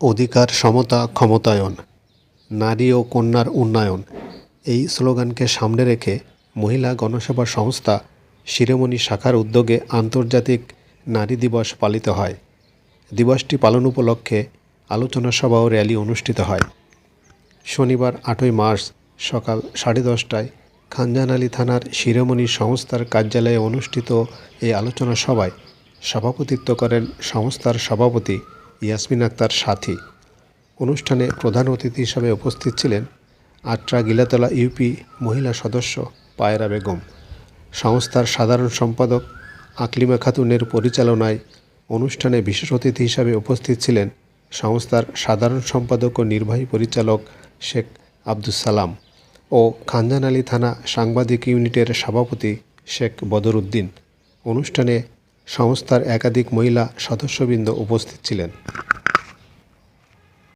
অধিকার, সমতা, ক্ষমতায়ন, নারী ও কন্যার উন্নয়ন এই স্লোগানকে সামনে রেখে মহিলা গণসেবা সংস্থা শিরোমণি শাখার উদ্যোগে আন্তর্জাতিক নারী দিবস পালিত হয়। দিবসটি পালন উপলক্ষে আলোচনা সভা ও র্যালি অনুষ্ঠিত হয়। শনিবার আটই মার্চ সকাল সাড়ে দশটায় খানজান আলী থানার শিরোমণি সংস্থার কার্যালয়ে অনুষ্ঠিত এই আলোচনা সভায় সভাপতিত্ব করেন সংস্থার সভাপতি ইয়াসমিন আক্তার সাথী। অনুষ্ঠানে প্রধান অতিথি হিসাবে উপস্থিত ছিলেন আট্রা গিলাতলা ইউপি মহিলা সদস্য পায়রা বেগম। সংস্থার সাধারণ সম্পাদক আকলিমা খাতুনের পরিচালনায় অনুষ্ঠানে বিশেষ অতিথি হিসাবে উপস্থিত ছিলেন সংস্থার সাধারণ সম্পাদক ও নির্বাহী পরিচালক শেখ আব্দুস সালাম ও খানজান আলী থানা সাংবাদিক ইউনিটের সভাপতি শেখ বদরুদ্দিন। অনুষ্ঠানে সংস্থার একাধিক মহিলা সদস্যবৃন্দ উপস্থিত ছিলেন।